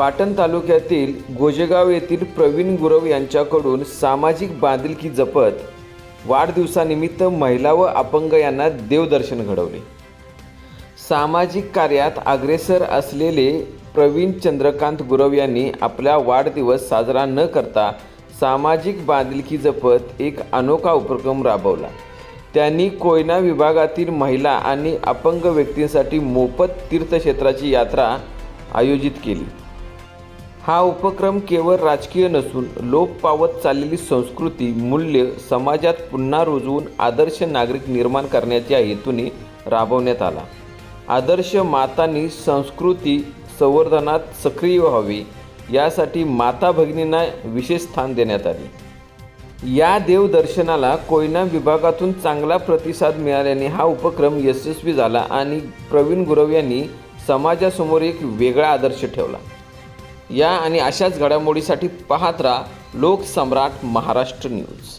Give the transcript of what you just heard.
पाटण तालुक्यातील गोजेगाव येथील प्रवीण गुरव यांच्याकडून सामाजिक बांधिलकी जपत वाढदिवसानिमित्त महिला व अपंग यांना देवदर्शन घडवले. सामाजिक कार्यात अग्रेसर असलेले प्रवीण चंद्रकांत गुरव यांनी आपला वाढदिवस साजरा न करता सामाजिक बांधिलकी जपत एक अनोखा उपक्रम राबवला. त्यांनी कोयना विभागातील महिला आणि अपंग व्यक्तींसाठी मोफत तीर्थक्षेत्राची यात्रा आयोजित केली. हा उपक्रम केवळ राजकीय नसून लोप पावत चाललेली संस्कृती मूल्य समाजात पुन्हा रुजवून आदर्श नागरिक निर्माण करण्याच्या हेतूने राबवण्यात आला. आदर्श मातांनी संस्कृती संवर्धनात सक्रिय व्हावी यासाठी माता भगिनींना विशेष स्थान देण्यात आले. या देवदर्शनाला कोयना विभागातून चांगला प्रतिसाद मिळाल्याने हा उपक्रम यशस्वी झाला आणि प्रवीण गुरव यांनी समाजासमोर एक वेगळा आदर्श ठेवला. या आणि अशाच घडामोडीसाठी पाहत राहा लोकसम्राट महाराष्ट्र न्यूज.